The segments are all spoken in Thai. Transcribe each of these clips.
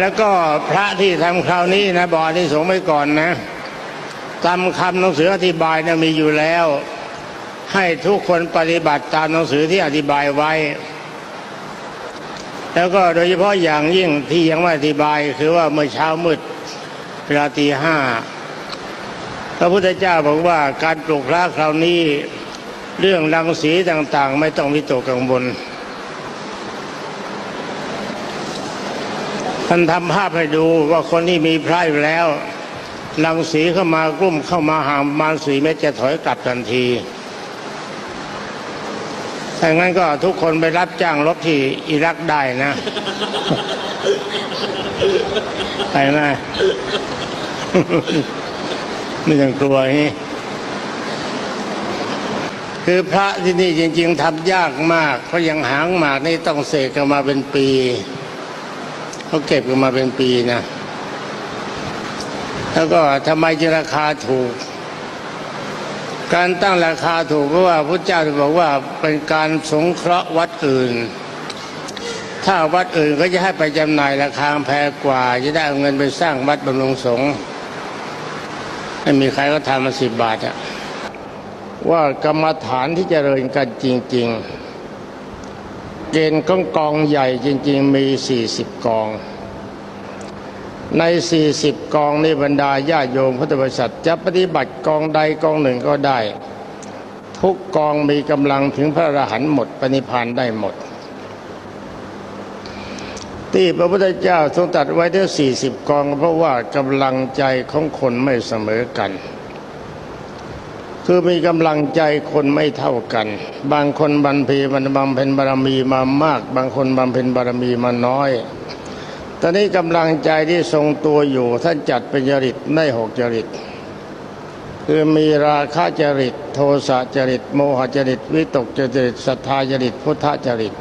แล้วก็พระที่ทำคราวนี้นะบอกที่สงส์ไว้ก่อนนะตามคำหนังสืออธิบายนะมีอยู่แล้ว ให้ทุกคนปฏิบัติตามหนังสือที่อธิบายไว้ แล้วก็โดยเฉพาะอย่างยิ่งที่ยังไม่อธิบายคือว่าเมื่อเช้ามืดเวลาตีห้าพระพุทธเจ้าบอกว่าการปลูกพระคราวนี้เรื่องรังสีต่างๆ ไม่ต้องวิตกกังวล ท่านทำภาพให้ดูว่าคนที่มีพระอยู่แล้วรังสีเข้ามากลุ่มเข้ามาห่างประมาณสี่เมตรจะถอยกลับทันทีถ้างั้นก็ทุกคนไปรับจ้างรบที่อิรักได้นะไปไหมไม่ต้องกลัวนี่คือพระที่นี่จริง ๆทำยากมากเพราะยังหางหมากนี่ต้องเสกกันมาเป็นปี เขาเก็บกันมาเป็นปีนะ แล้วก็ทำไมจึงราคาถูก การตั้งราคาถูกเพราะว่าพระเจ้าบอกว่าเป็นการสงเคราะห์วัดอื่น ถ้าวัดอื่นก็จะให้ไปจำหน่ายราคาแพงกว่า จะได้เอาเงินไปสร้างวัดบำรุงสงฆ์ไม่มีใครก็ทำมาสิบบาทอะว่ากรรมฐานที่เจริญกันจริง ๆ เกณฑ์กองกองใหญ่จริง ๆ มี 40 กอง ใน 40 กองนี่บรรดาญาโยมพุทธบริษัทจะปฏิบัติกองใดกองหนึ่งก็ได้ ทุกกองมีกำลังถึงพระอรหันต์หมดปณิพานได้หมด ที่พระพุทธเจ้าทรงตัดไว้ถึง40 กอง เพราะว่ากำลังใจของคนไม่เสมอกัน คือมีกำลังใจคนไม่เท่ากัน บางคนบรรพีมันบำเพ็ญบารมีมามาก บางคนบำเพ็ญบารมีมาน้อย ตอนนี้กำลังใจที่ทรงตัวอยู่ท่านจัดเป็นจริตได้หกจริต คือมีราคะจริต โทสะจริต โมหจริต วิตกจริตศรัทธาจริต พุทธจริต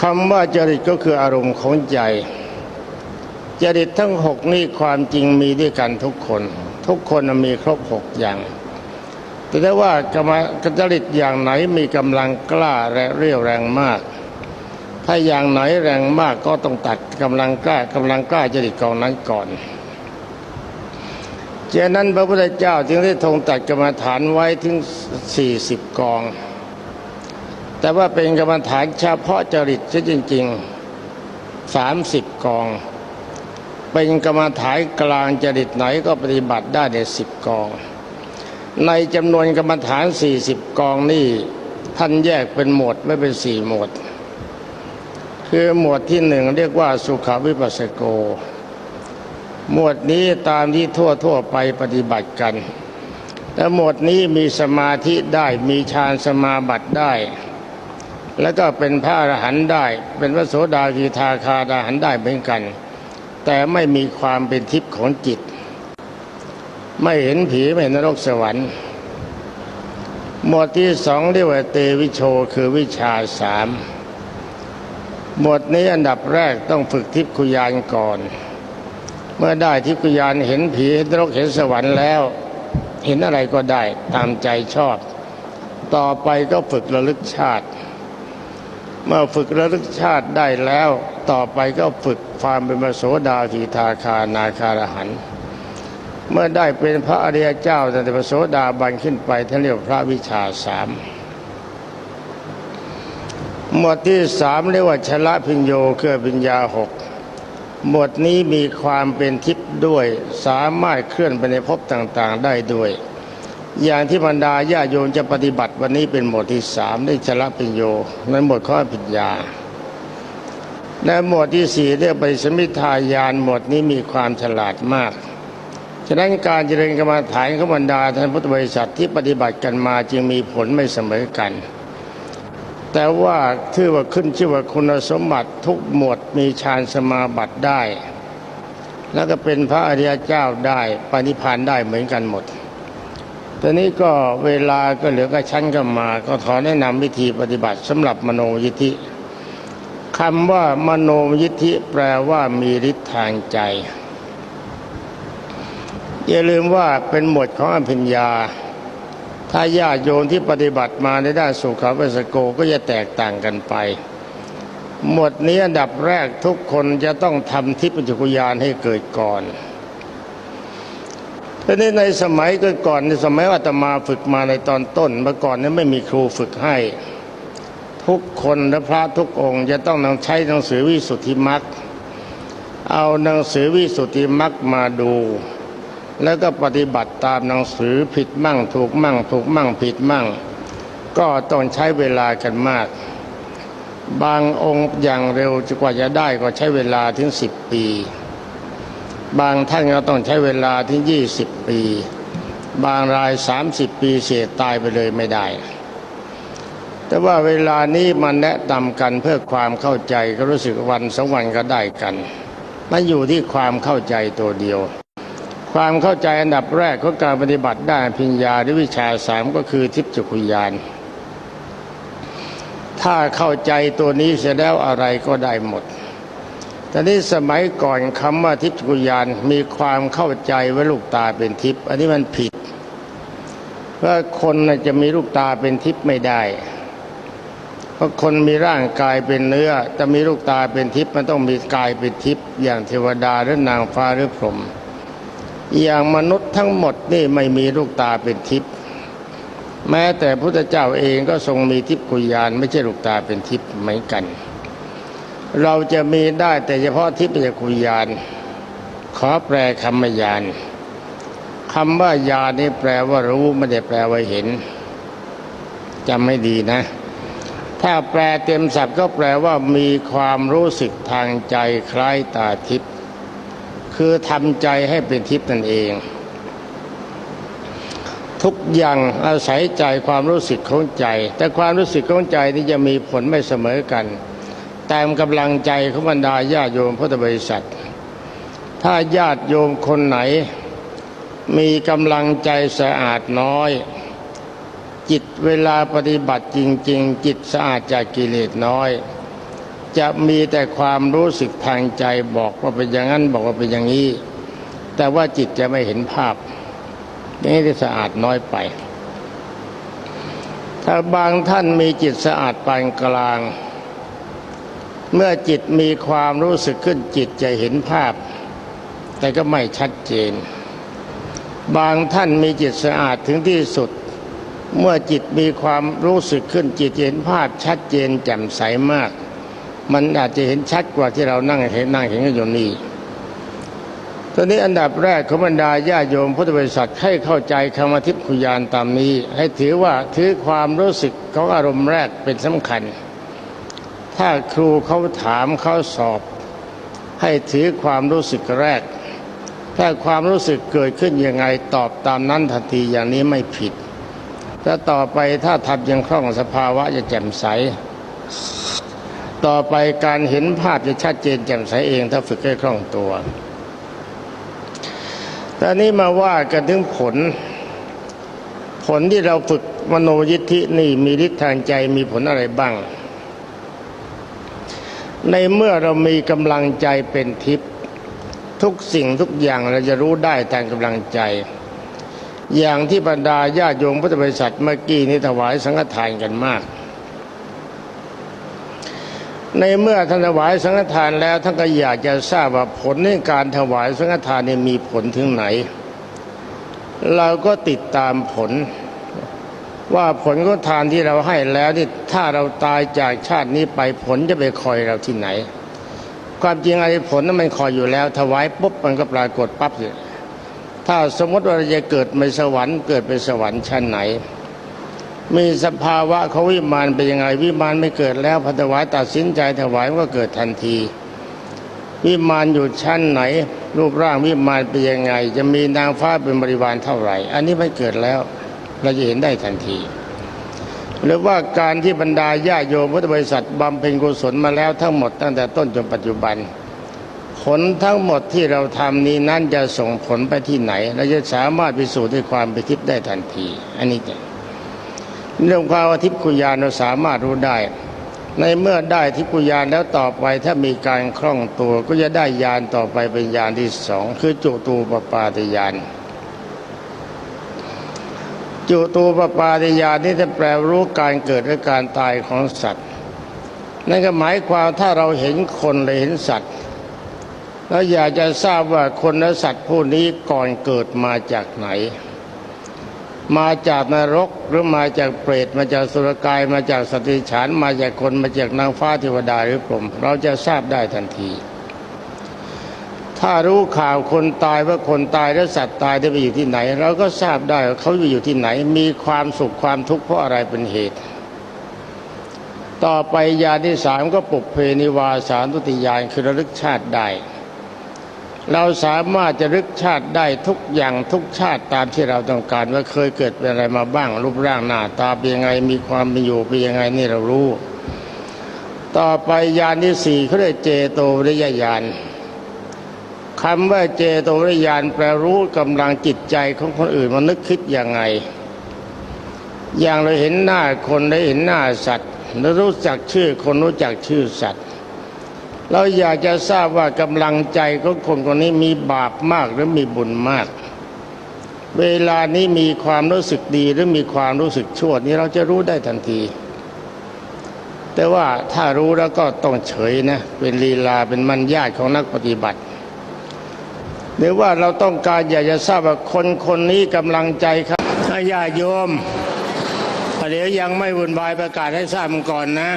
คำว่าจริตก็คืออารมณ์ของใจ จริตทั้งหกนี่ความจริงมีด้วยกันทุกคน ทุกคนมีครบหกอย่าง แต่ถ้ว่ากรรมจริตอย่างไหนมีกำลังกล้าและเรี่ยวแรงมาก ถ้าอย่างไหนแรงมากก็ต้องตัดกำลังกล้ากำลังกล้าจริตกองนั้นก่อนเจนั้นพระพุทธเจ้าจึงได้ทรงตัดกรรมฐานไว้ถึง 40 กอง แต่ว่าเป็นกรรมฐานเฉพาะจริตซะจริง ๆ 30 กอง เป็นกรรมฐานกลางจริตไหนก็ปฏิบัติได้ในสิบกอง ในจำนวนกรรมฐาน40กองนี่ท่านแยกเป็นหมวดไม่เป็นสี่หมวด คือหมวดที่หนึ่งเรียกว่าสุขวิปัสสโก หมวดนี้ตามที่ทั่วทั่วไปปฏิบัติกัน และหมวดนี้มีสมาธิได้มีฌานสมาบัติได้ แล้วก็เป็นพระอรหันต์ได้ เป็นพระโสดากีทาคาดาหันได้เหมือนกัน แต่ไม่มีความเป็นทิพย์ของจิต ไม่เห็นผีไม่เห็นนรกสวรรค์หมวดที่สองเรียกว่าเตวิโชคือวิชาสามหมวดนี้อันดับแรกต้องฝึกทิพคุยานก่อน เมื่อได้ทิพคุยานเห็นผีเห็นนรกเห็นสวรรค์แล้ว เห็นอะไรก็ได้ตามใจชอบ ต่อไปก็ฝึกระลึกชาติ เมื่อฝึกระลึกชาติได้แล้ว ต่อไปก็ฝึก ความเป็นพระโสดาทีทาคานาคารหัน เมื่อได้เป็นพระอริยเจ้าตั้งแต่พระโสดาบันขึ้นไปท่านเรียกพระวิชาสามหมวดที่สามเรียกว่าชละพิญโยคือปัญญาหกหมวดนี้มีความเป็นทิพย์ด้วย สามารถเคลื่อนไปในภพต่างๆ ได้ด้วย อย่างที่บรรดาญาโยมจะปฏิบัติวันนี้เป็นหมวดที่สามได้ชละพิญโยในหมวดข้อปัญญา ในหมวดที่สี่เรียกไปสมิทายานหมวดนี้มีความฉลาดมาก ฉะนั้นการเจริญกรรมฐานขบรรดาท่านพุทธบริษัทที่ปฏิบัติกันมาจึงมีผลไม่เสมอกัน แต่ว่าชื่อว่าขึ้นชื่อว่าคุณสมบัติทุกหมวดมีฌานสมาบัติได้ แล้วก็เป็นพระอริยเจ้าได้ปณิพานได้เหมือนกันหมดตอนนี้ก็เวลาก็เหลือกระชั้นกันมา ก็ขอแนะนำวิธีปฏิบัติสำหรับมโนยิทธิ คำว่ามโนยิทธิแปลว่ามีฤทธิ์ทางใจ อย่าลืมว่าเป็นหมวดของอภิญญา ถ้าญาติโยมที่ปฏิบัติมาในด้านสุขวิปัสโกก็จะแตกต่างกันไป หมวดนี้อันดับแรกทุกคนจะต้องทำทิพยจักรยานให้เกิดก่อนทีนี้ในสมัยก่อนในสมัยอาตมาฝึกมาในตอนต้นเมื่อก่อนนี้ไม่มีครูฝึกให้ ทุกคนและพระทุกองค์จะต้องนำใช้หนังสือวิสุทธิมรรคเอาหนังสือวิสุทธิมรรคมาดู แล้วก็ปฏิบัติตามหนังสือผิดมั่ง ถูกมั่ง ถูกมั่งผิดมั่ง ก็ต้องใช้เวลากันมาก บางองค์อย่างเร็วกว่าจะได้ก็ใช้เวลาถึงสิบปี บางท่านก็ต้องใช้เวลาถึงยี่สิบปี บางรายสามสิบปีเสียตายไปเลยไม่ได้ แต่ว่าเวลานี้มันแนะนำกันเพื่อความเข้าใจก็รู้สึกวันสองวันก็ได้กันมันอยู่ที่ความเข้าใจตัวเดียว ความเข้าใจอันดับแรกของการปฏิบัติด้านพิญญาหรือวิชาสามก็คือทิพยจักขุยาน ถ้าเข้าใจตัวนี้เสร็จแล้วอะไรก็ได้หมดแต่นี้สมัยก่อนคำว่าทิพยจักขุยานมีความเข้าใจว่าลูกตาเป็นทิพย์อันนี้มันผิดเพราะคนจะมีลูกตาเป็นทิพย์ไม่ได้ เพราะคนมีร่างกายเป็นเนื้อจะมีลูกตาเป็นทิพย์มันต้องมีกายเป็นทิพย์อย่างเทวดาหรือนางฟ้าหรือพรหมอย่างมนุษย์ทั้งหมดนี่ไม่มีลูกตาเป็นทิพย์แม้แต่พระพุทธเจ้าเองก็ทรงมีทิพย์กุยาน ไม่ใช่ลูกตาเป็นทิพย์เหมือนกัน เราจะมีได้แต่เฉพาะทิพยกุยาน ขอแปลคำว่ายานคำว่ายานนี่แปลว่ารู้ไม่ได้แปลว่าเห็นจำไม่ดีนะ ถ้าแปลเต็มศัพท์ก็แปลว่ามีความรู้สึกทางใจคล้ายตาทิพย์คือทำใจให้เป็นทิพย์นั่นเอง ทุกอย่างอาศัยใจความรู้สึกของใจ แต่ความรู้สึกของใจนี่จะมีผลไม่เสมอกัน ตามกำลังใจของบรรดาญาโยมพุทธบริษัท ถ้าญาติโยมคนไหน มีกำลังใจสะอาดน้อย จิตเวลาปฏิบัติจริง ๆ จิตสะอาดจากกิเลสน้อย จะมีแต่ความรู้สึกทางใจบอกว่าเป็นอย่างนั้นบอกว่าเป็นอย่างนี้ แต่ว่าจิตจะไม่เห็นภาพนี่ที่สะอาดน้อยไป ถ้าบางท่านมีจิตสะอาดปานกลาง เมื่อจิตมีความรู้สึกขึ้นจิตจะเห็นภาพ แต่ก็ไม่ชัดเจน บางท่านมีจิตสะอาดถึงที่สุด เมื่อจิตมีความรู้สึกขึ้นจิตเห็นภาพชัดเจนแจ่มใสมาก มันอาจจะเห็นชัดกว่าที่เรานั่งเห็นนั่งเห็นกันอยู่นี่ตอนนี้อันดับแรกขบรรดาญาโยมพุทธบริษัทให้เข้าใจคำว่าทิปคุยานตามนี้ ให้ถือว่าถือความรู้สึกของอารมณ์แรกเป็นสำคัญ ถ้าครูเขาถามเขาสอบ ให้ถือความรู้สึกแรก ถ้าความรู้สึกเกิดขึ้นยังไงตอบตามนั้นทันทีอย่างนี้ไม่ผิด ถ้าต่อไปถ้าทำยังคล่องสภาวะจะแจ่มใส ต่อไปการเห็นภาพจะชัดเจนแจ่มใสเอง ถ้าฝึกให้คล่องตัวตอนนี้มาว่ากันถึงผล ผลที่เราฝึกมโนยิทธินี่มีฤทธิ์ทางใจมีผลอะไรบ้าง ในเมื่อเรามีกำลังใจเป็นทิพย์ทุกสิ่งทุกอย่างเราจะรู้ได้ทางกำลังใจ อย่างที่บรรดาญาโยมพุทธบริษัทเมื่อกี้นี้ถวายสังฆทานกันมาก ในเมื่อท่านถวายสังฆทานแล้วท่านก็อยากจะทราบว่าผลในการถวายสังฆทานนี่มีผลถึงไหน เราก็ติดตามผล ว่าผลของทานที่เราให้แล้วนี่ถ้าเราตายจากชาตินี้ไปผลจะไปคอยเราที่ไหน ความจริงไอ้ผลนั้นมันคอยอยู่แล้ว ถวายปุ๊บมันก็ปรากฏปั๊บเลย ถ้าสมมติว่าเราจะเกิดในสวรรค์เกิดเป็นสวรรค์ชั้นไหน มีสภาวะเขาวิมานเป็นยังไง วิมานไม่เกิดแล้วพอถวายตัดสินใจถวายก็เกิดทันที วิมานอยู่ชั้นไหน รูปร่างวิมานเป็นยังไง จะมีนางฟ้าเป็นบริวารเท่าไหร่ อันนี้ไม่เกิดแล้วเราจะเห็นได้ทันที หรือว่าการที่บรรดาญาโยมพุทธบริษัทบำเพ็ญกุศลมาแล้วทั้งหมดตั้งแต่ต้นจนปัจจุบัน ผลทั้งหมดที่เราทำนี้นั่นจะส่งผลไปที่ไหนเราจะสามารถพิสูจน์ด้วยความเป็นทิพย์ได้ทันที อันนี้จะเรื่องความว่าทิพย์กุยานเราสามารถรู้ได้ ในเมื่อได้ทิพย์กุยานแล้วต่อไปถ้ามีการคล่องตัวก็จะได้ยานต่อไปเป็นยานที่สองคือจุตูปปาตยานจุตูปปาติญาณนี่จะแปลรู้การเกิดและการตายของสัตว์นั่นก็หมายความถ้าเราเห็นคนหรือเห็นสัตว์ แล้วอยากจะทราบว่าคนและสัตว์ผู้นี้ก่อนเกิดมาจากไหน มาจากนรกหรือมาจากเปรตมาจากสุรกายมาจากสตรีฉานมาจากคนมาจากนางฟ้าเทวดาหรือพรหมเราจะทราบได้ทันที ถ้ารู้ข่าวคนตายว่าคนตายและสัตว์ตายได้ไปอยู่ที่ไหน เราก็ทราบได้ว่าเขาอยู่ที่ไหน มีความสุขความทุกข์เพราะอะไรเป็นเหตุต่อไปยานที่สามก็ปุกเพนิวาสารตุติยานคือระลึกชาติได้ เราสามารถจะรึกชาติได้ทุกอย่างทุกชาติตามที่เราต้องการว่าเคยเกิดเป็นอะไรมาบ้าง รูปร่างหน้าตาเป็นยังไงมีความเป็นอยู่เป็นยังไงนี่เรารู้ ต่อไปยานที่สี่เขาเรียกเจโตวิริยญาณคำว่าเจโตวิริยญาณแปลรู้กำลังจิตใจของคนอื่นมันนึกคิดยังไง อย่างเราเห็นหน้าคนได้เห็นหน้าสัตว์ รู้จักชื่อคนรู้จักชื่อสัตว์ เราอยากจะทราบว่ากำลังใจของคนคนนี้มีบาปมากหรือมีบุญมาก เวลานี้มีความรู้สึกดีหรือมีความรู้สึกชั่วนี้เราจะรู้ได้ทันที แต่ว่าถ้ารู้แล้วก็ต้องเฉยนะ เป็นลีลาเป็นมัญญาตของนักปฏิบัติ หรือว่าเราต้องการอยากจะทราบว่าคนคนนี้กำลังใจครับถ้าญาติโยมเดี๋ยวยังไม่วุ่นวายประกาศให้ทราบก่อนนะ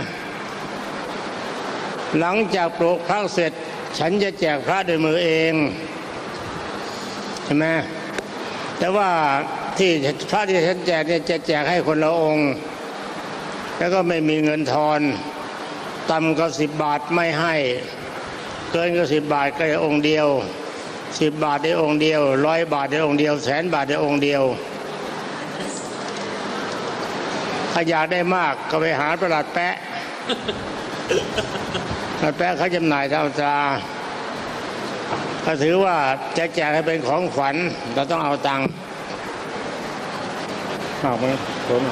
หลังจากปลูกพระเสร็จ ฉันจะแจกพระด้วยมือเองใช่ไหมแต่ว่าที่พระที่ฉันแจกเนี่ยจะแจกให้คนละองค์ แล้วก็ไม่มีเงินทอนต่ำก็สิบบาทไม่ให้ เกินก็สิบบาทก็องค์เดียวสิบบาทได้องค์เดียวร้อยบาทได้องค์เดียวแสนบาทได้องค์เดียว ถ้าอยากได้มากก็ไปหาประหลัดแปะ ประหลัดแปะเขาจำหน่ายตามตราเขาถือว่าจะแจกให้เป็นของขวัญเราต้องเอาตังค์เอาไปผม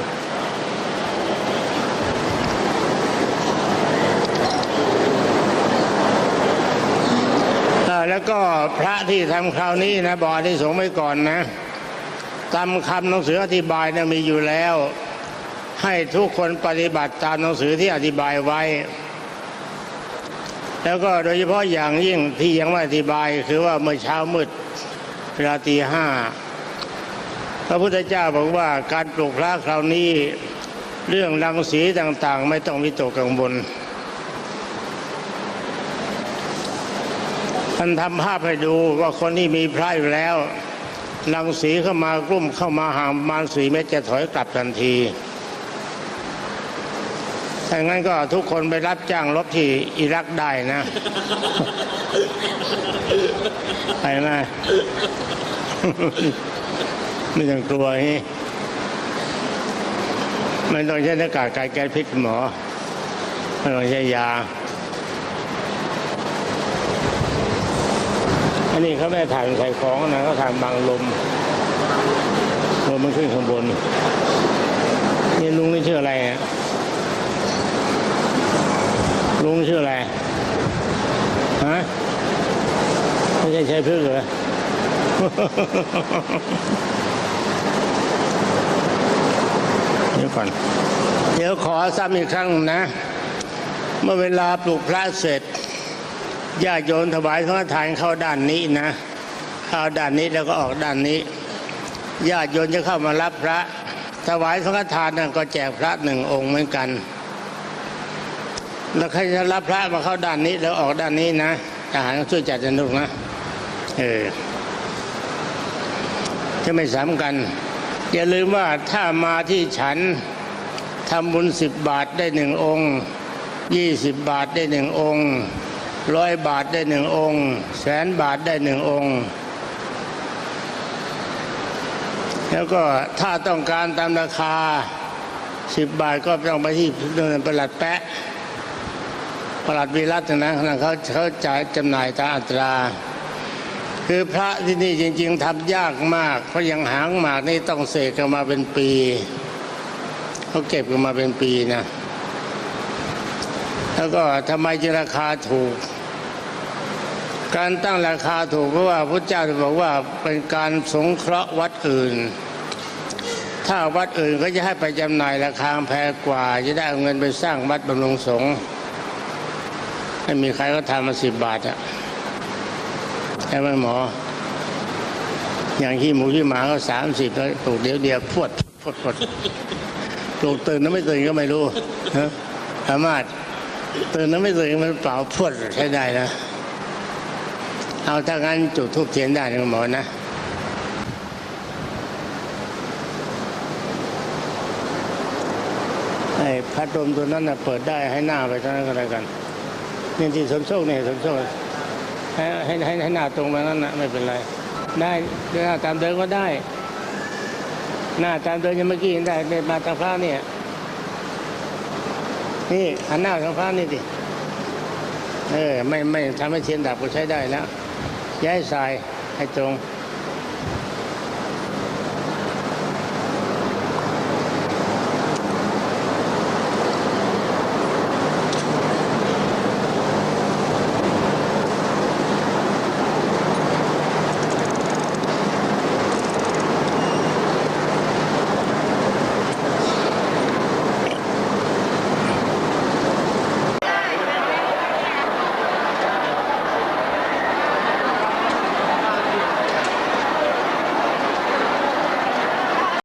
แล้วก็พระที่ทำคราวนี้นะบอกที่สงฆ์ไว้ก่อนนะตามคำหนังสืออธิบายนะมีอยู่แล้ว ให้ทุกคนปฏิบัติตามหนังสือที่อธิบายไว้ แล้วก็โดยเฉพาะอย่างยิ่งที่ยังไม่อธิบายคือว่าเมื่อเช้ามืดเวลาตีห้าพระพุทธเจ้าบอกว่าการปลูกพระคราวนี้เรื่องรังสีต่างๆ ไม่ต้องวิตกกังวลท่านทำภาพให้ดูว่าคนที่มีพระอยู่แล้วรังสีเข้ามากลุ่มเข้ามาห่างประมาณสี่เมตรจะถอยกลับทันที ถ้างั้นก็ทุกคนไปรับจ้างรบที่อิรักได้นะ ไปไหมไม่ต้องกลัวนี่ไม่ต้องใช้หน้ากากกายแก้พิษหมอไม่ต้องใช้ยา อันนี้เขาไม่ได้ถ่ายใส่ของนะเขาถ่ายบังลมลมมันขึ้นข้างบนนี่ลุงนี่ชื่ออะไรอะ ลุงชื่ออะไรฮะไม่ใช่ใช้พึ่งเหรอเดี๋ยวก่อน เดี๋ยวขอซ้ำอีกครั้งนะ เมื่อเวลาปลูกพระเสร็จญาติโยมถวายสังฆทานเข้าด้านนี้นะ เข้าด้านนี้แล้วก็ออกด้านนี้ญาติโยมจะเข้ามารับพระถวายสังฆทานนั่นก็แจกพระหนึ่งองค์เหมือนกัน แล้วใครจะรับพระมาเข้าด้านนี้แล้วออกด้านนี้นะทหารช่วยจัดสนุกนะเออจะไม่สำคัญอย่าลืมว่าถ้ามาที่ฉันทำบุญสิบบาทได้หนึ่งองค์ยี่สิบบาทได้หนึ่งองค์ร้อยบาทได้หนึ่งองค์ แสนบาทได้หนึ่งองค์ แล้วก็ถ้าต้องการตามราคาสิบบาทก็ต้องไปที่ประหลัดแปะ ประหลัดวิรัตนะเขาเขาจ่ายจำหน่ายตามอัตรา คือพระที่นี่จริง ๆทำยากมาก เพราะยังหางหมากนี่ต้องเสกกันมาเป็นปีเขาเก็บกันมาเป็นปีนะแล้วก็ทำไมจึงราคาถูก การตั้งราคาถูกเพราะว่าพระเจ้าบอกว่าเป็นการสงเคราะห์วัดอื่น ถ้าวัดอื่นก็จะให้ไปจำหน่ายราคาแพงกว่า จะได้เอาเงินไปสร้างวัดบำรุงสงฆ์ ไม่มีใครก็ทำมาสิบบาทอะใช่ไหมหมอ อย่างขี้หมูขี้หมาก็สามสิบแล้วปลูกเดียวเดียวพวดพวดพวดปลูกตื่นแล้วไม่ตื่นก็ไม่รู้ฮะสามารถตื่นแล้วไม่ตื่นมันเปล่าพวดใช้ได้นะเอาถ้างั้นจุดทูบเทียนได้นะหมอนะไอ้พัดลมตัวนั้นนะเปิดได้ให้หน้าไปเท่านั้นก็แล้วกัน นี่ที่สมโชคเนี่ยสมโชคให้ให้ให้ให้หน้าตรงไปนั้นนะไม่เป็นไร ได้หน้าตามเดิมก็ได้ หน้าตามเดิมยังเมื่อกี้ได้ในมาทางฟ้าเนี่ยนี่หันหน้าทางฟ้านี่ดิเออไม่ไม่ทำให้เทียนดับก็ใช้ได้แล้วย้ายสายให้ตรง